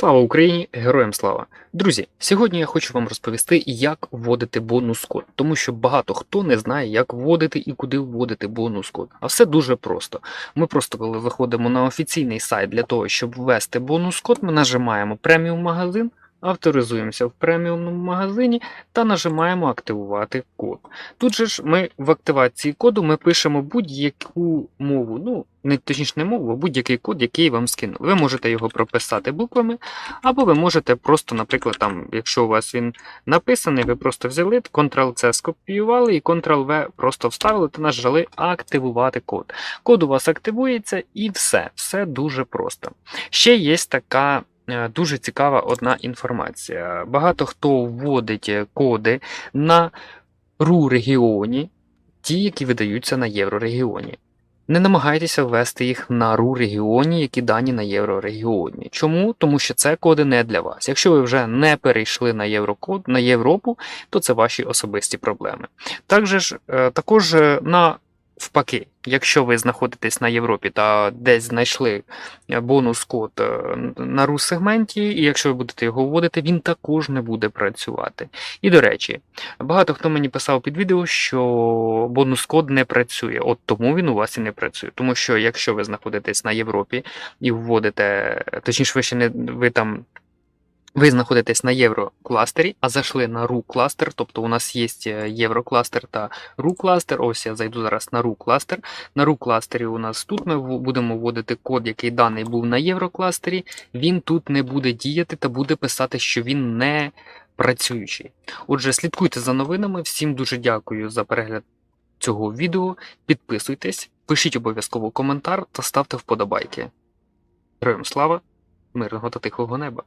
Слава Україні! Героям слава! Друзі, сьогодні я хочу вам розповісти, як вводити бонус код, тому що багато хто не знає, як вводити і куди вводити бонус код. А все дуже просто. Ми просто, коли виходимо на офіційний сайт для того, щоб ввести бонус код, ми нажимаємо преміум магазин, авторизуємося в преміумному магазині та нажимаємо активувати код. Тут же ж ми в активації коду ми пишемо будь-яку мову, ну не точніше не мову, а будь-який код, який вам скинули. Ви можете його прописати буквами, або ви можете просто, наприклад, там, якщо у вас він написаний, ви просто взяли, Ctrl-C скопіювали і Ctrl-V просто вставили та нажали активувати код. Код у вас активується і все. Все дуже просто. Ще є така. Е, Дуже цікава одна інформація. Багато хто вводить е, коди на РУ регіоні, ті, які видаються на єврорегіоні. Не намагайтеся ввести їх на РУ регіоні, які дані на єврорегіоні. Чому? Тому що це коди не для вас. Якщо ви вже не перейшли на Єврокод на Європу, то це ваші особисті проблеми. Також, е, також на впаки, якщо ви знаходитесь на Європі та десь знайшли е, бонус-код е, на ру сегменті, і якщо ви будете його вводити, він також не буде працювати. І до речі, багато хто мені писав під відео, що бонус-код не працює. От тому він у вас і не працює. Тому що якщо ви знаходитесь на Європі і вводите, точніше, ви ще не ви там. Ви знаходитесь на єврокластері, а зайшли на RU кластер, тобто у нас є єврокластер та RU кластер. Ось я зайду зараз на RU кластер. На RU кластері у нас тут ми будемо вводити код, який даний був на єврокластері. Він тут не буде діяти та буде писати, що він не працюючий. Отже, слідкуйте за новинами. Всім дуже дякую за перегляд цього відео. Підписуйтесь, пишіть обов'язково коментар та ставте вподобайки. Героям слава, мирного та тихого неба!